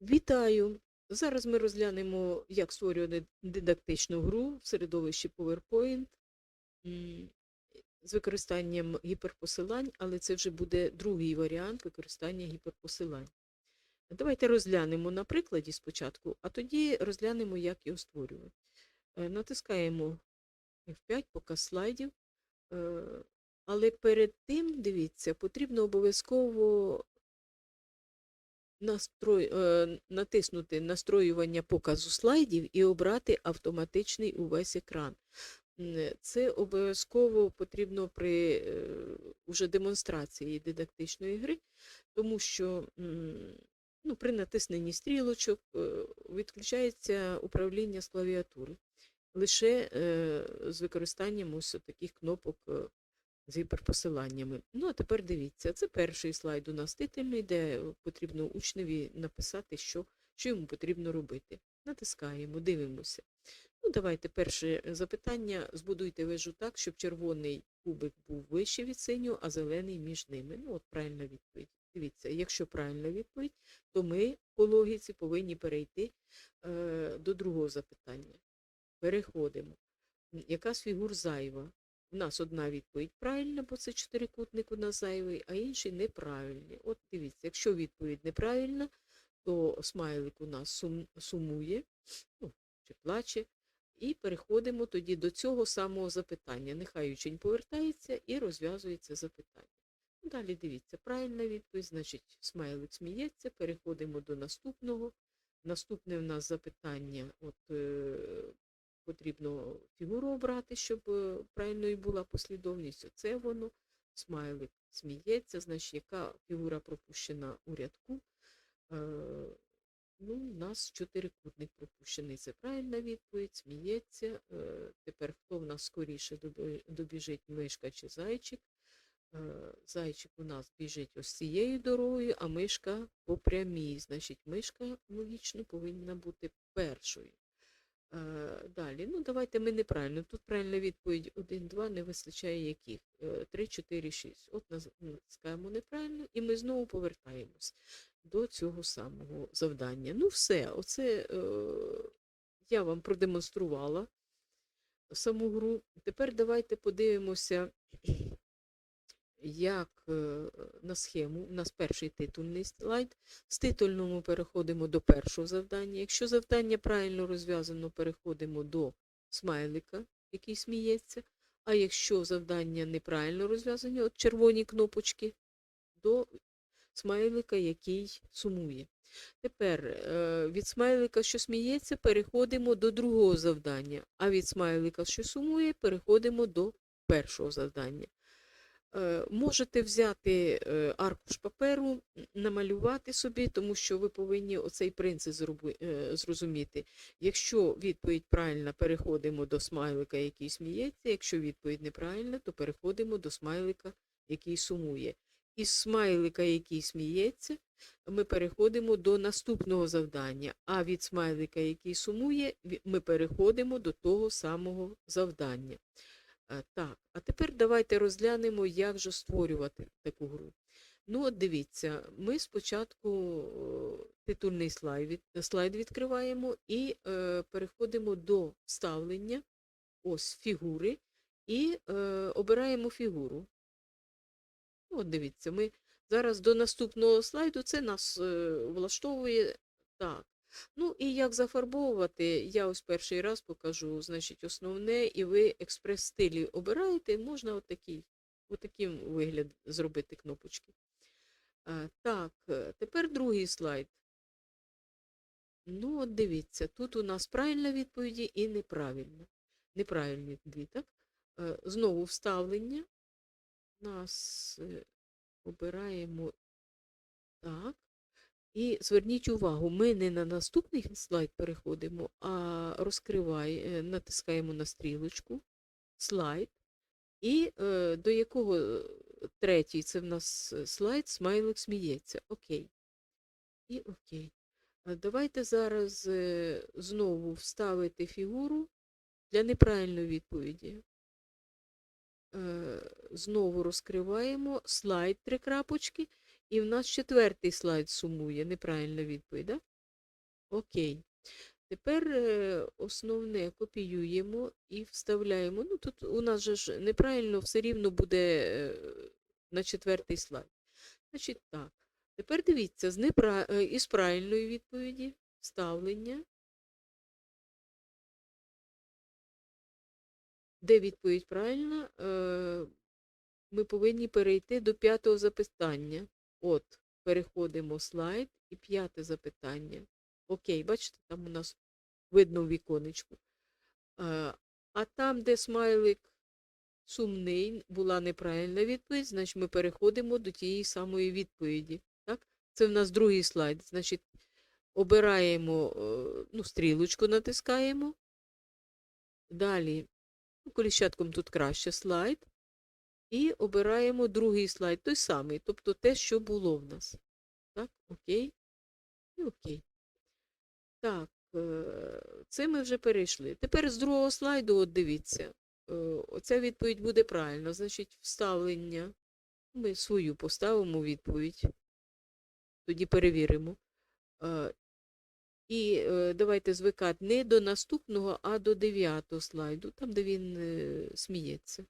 Вітаю! Зараз ми розглянемо, як створювати дидактичну гру в середовищі PowerPoint з використанням гіперпосилань, але це вже буде другий варіант використання гіперпосилань. Давайте розглянемо на прикладі спочатку, а тоді розглянемо, як його створювати. Е, Натискаємо F5, показ слайдів. Е, Але перед тим, дивіться, потрібно обов'язково настрой, е, натиснути настроювання показу слайдів і обрати автоматичний увесь екран. Це обов'язково потрібно при е, уже демонстрації дидактичної гри, тому що ну, при натисненні стрілочок е, відключається управління з клавіатури лише е, з використанням ось таких кнопок е, з гіперпосиланнями. Ну, а тепер дивіться, це перший слайд у нас титульний, де потрібно учневі написати, що, що йому потрібно робити. Натискаємо, дивимося. Ну, давайте перше запитання. Збудуйте вежу так, щоб червоний кубик був вище від синього, а зелений між ними. Ну, от правильна відповідь. Дивіться, якщо правильна відповідь, то ми по логіці повинні перейти е, до другого запитання. Переходимо. Яка з фігур зайва? У нас одна відповідь правильна, бо це чотирикутник у нас зайвий, а інший неправильний. От дивіться, якщо відповідь неправильна, то смайлик у нас сум, сумує ну, чи плаче. І переходимо тоді до цього самого запитання. Нехай учень повертається і розв'язується запитання. Ну, Далі дивіться, правильна відповідь, значить, смайлик сміється, переходимо до наступного. Наступне в нас запитання. От, е, потрібно фігуру обрати, щоб е, правильною була послідовність. Оце воно. Смайлик сміється, значить, яка фігура пропущена у рядку. Е, ну, у нас чотирикутник пропущений. Це правильна відповідь, сміється. Е, тепер хто в нас скоріше добіжить, мишка чи зайчик? Зайчик у нас біжить ось цією дорогою, а мишка по прямій. Значить, мишка логічно повинна бути першою. Е, Далі, ну давайте ми неправильно. Тут правильна відповідь 1, 2, не вистачає яких? 3, 4, 6. От натискаємо неправильно, і ми знову повертаємось до цього самого завдання. Ну все, оце е, я вам продемонструвала саму гру. Тепер давайте подивимося, як е, на схему. У нас перший титульний слайд. З титульному переходимо до першого завдання. Якщо завдання правильно розв'язано, переходимо до смайлика, який сміється. А якщо завдання неправильно розв'язані, от червоні кнопочки, до смайлика, який сумує. Тепер е, від смайлика, що сміється, переходимо до другого завдання, а від смайлика, що сумує, переходимо до першого завдання. Е, Можете взяти е, аркуш паперу, намалювати собі, тому що ви повинні оцей принцип е, зрозуміти. Якщо відповідь правильна, переходимо до смайлика, який сміється. Якщо відповідь неправильна, то переходимо до смайлика, який сумує. Із смайлика, який сміється, ми переходимо до наступного завдання. А від смайлика, який сумує, ми переходимо до того самого завдання. Так, а тепер давайте розглянемо, як же створювати таку гру. Ну, от дивіться, ми спочатку е, титульний слайд, слайд відкриваємо і е, переходимо до вставлення, ось фігури, і е, обираємо фігуру. Ну, От дивіться, ми зараз до наступного слайду це нас е, влаштовує так. Ну і як зафарбовувати, я ось перший раз покажу, значить, основне, і ви експрес-стилі обираєте, можна отакий, отаким вигляд зробити кнопочки. Так, е, тепер другий слайд. Ну, от дивіться, тут у нас правильна відповіді і неправильна. Неправильні дві, так? Е, Знову вставлення. Нас е, обираємо так. І зверніть увагу, ми не на наступний слайд переходимо, а розкривай, е, натискаємо на стрілочку, слайд. І е, до якого е, третій, це в нас слайд, смайлик сміється. Окей. І окей. Давайте зараз знову вставити фігуру для неправильної відповіді. Знову розкриваємо слайд три крапочки, і в нас четвертий слайд сумує. Неправильна відповідь, да? Окей. Тепер е, основне копіюємо і вставляємо. Ну, тут у нас же ж неправильно все рівно буде е, на четвертий слайд. Значить так. Тепер дивіться, з непра... е, із правильної відповіді вставлення. Де відповідь правильна? Ми повинні перейти до п'ятого запитання. От, переходимо слайд і п'яте запитання. Окей, бачите, там у нас видно в віконечку. Е, А там, де смайлик сумний, була неправильна відповідь, значить ми переходимо до тієї самої відповіді. Так? Це в нас другий слайд. Значить, обираємо е, ну, стрілочку, натискаємо. Далі, ну, коліщатком тут краще слайд. І обираємо другий слайд, той самий, тобто те, що було в нас. Так, окей. І окей. Так, е, це ми вже перейшли. Тепер з другого слайду, от дивіться, е, оця відповідь буде правильно. Значить, вставлення. Ми свою поставимо відповідь. Тоді перевіримо. Е, І давайте звикати не до наступного, а до дев'ятого слайду, там, де він сміється.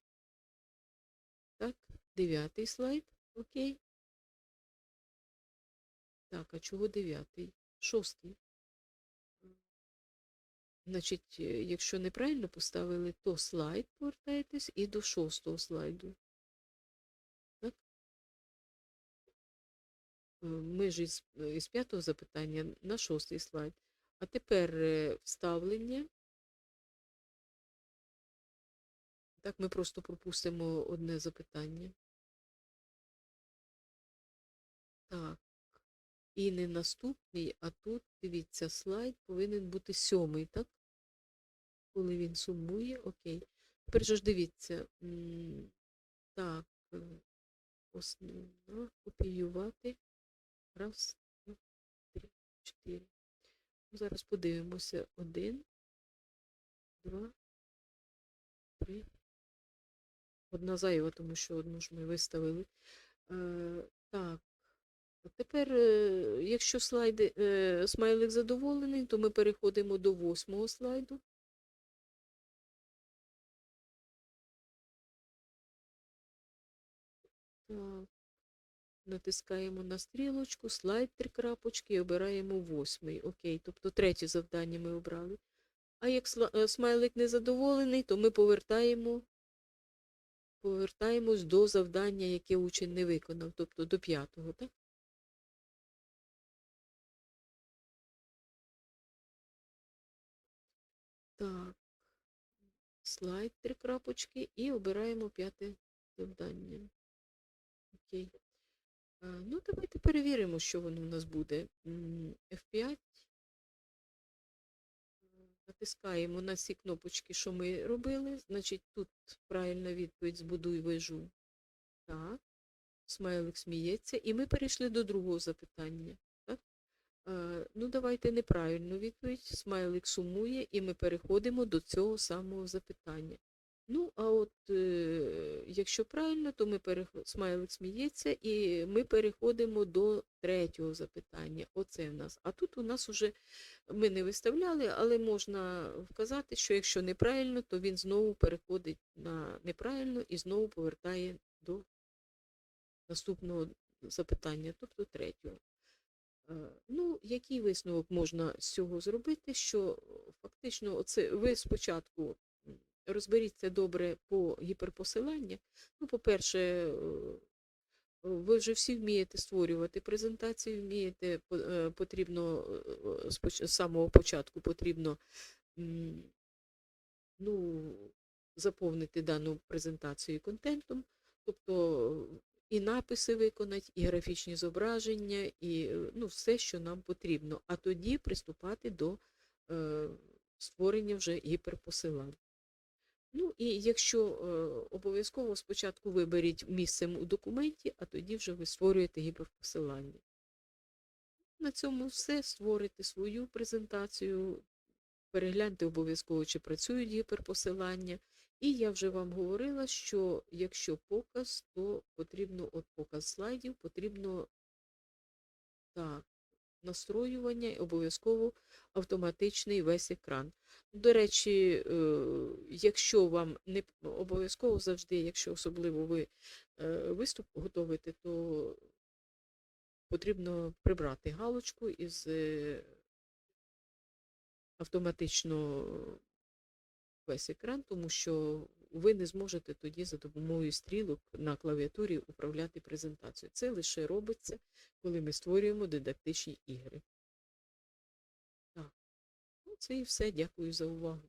Дев'ятий слайд. Окей. Так, а чого дев'ятий? Шостий. Значить, е, якщо неправильно поставили, то слайд повертаєтесь і до шостого слайду. Так? Е, Ми ж із, із п'ятого запитання на шостий слайд. А тепер е, вставлення. Так, ми просто пропустимо одне запитання. Так. І не наступний, а тут, дивіться, слайд повинен бути сьомий, так? Коли він сумує, окей. Тепер же ж дивіться. Так, е, основна, копіювати. Раз, два, три, чотири. Ну, Зараз подивимося. Один, два, три. Одна зайва, тому що одну ж ми виставили. Е, так. Тепер, е, якщо слайди, е, смайлик задоволений, то ми переходимо до восьмого слайду. Натискаємо на стрілочку, слайд три крапочки і обираємо восьмий. Окей, тобто третє завдання ми обрали. А як е, смайлик незадоволений, то ми повертаємо, повертаємось до завдання, яке учень не виконав, тобто до п'ятого, так? Так, слайд три крапочки і обираємо п'яте завдання. Окей. Ну, давайте перевіримо, що воно у нас буде. F5. Натискаємо на ці кнопочки, що ми робили. Значить, тут правильна відповідь збудуй вежу. Так. Смайлик сміється. І ми перейшли до другого запитання. Е, ну, давайте неправильну відповідь. Смайлик сумує, і ми переходимо до цього самого запитання. Ну, а от е, якщо правильно, то ми перех... смайлик сміється, і ми переходимо до третього запитання. Оце в нас. А тут у нас уже ми не виставляли, але можна вказати, що якщо неправильно, то він знову переходить на неправильно і знову повертає до наступного запитання, тобто третього. Е, Ну, який висновок можна з цього зробити? Що е, фактично, оце ви спочатку розберіться добре по гіперпосиланнях. Ну, по-перше, е, ви вже всі вмієте створювати презентації, вмієте, потрібно з самого початку потрібно ну, заповнити дану презентацію контентом, тобто і написи виконати, і графічні зображення, і е, ну, все, що нам потрібно. А тоді приступати до е, створення вже гіперпосилань. Ну і якщо е, обов'язково спочатку виберіть місцем у документі, а тоді вже ви створюєте гіперпосилання. На цьому все. Створите свою презентацію, перегляньте обов'язково, чи працюють гіперпосилання. І я вже вам говорила, що якщо показ, то потрібно, от показ слайдів, потрібно так, настроювання обов'язково автоматичний весь екран. До речі, е, якщо вам не обов'язково завжди, якщо особливо ви е, виступ готуєте, то потрібно прибрати галочку із е, автоматично весь екран, тому що ви не зможете тоді за допомогою стрілок на клавіатурі управляти презентацією. Це лише робиться, коли ми створюємо дидактичні ігри. Так, ну це і все. Дякую за увагу.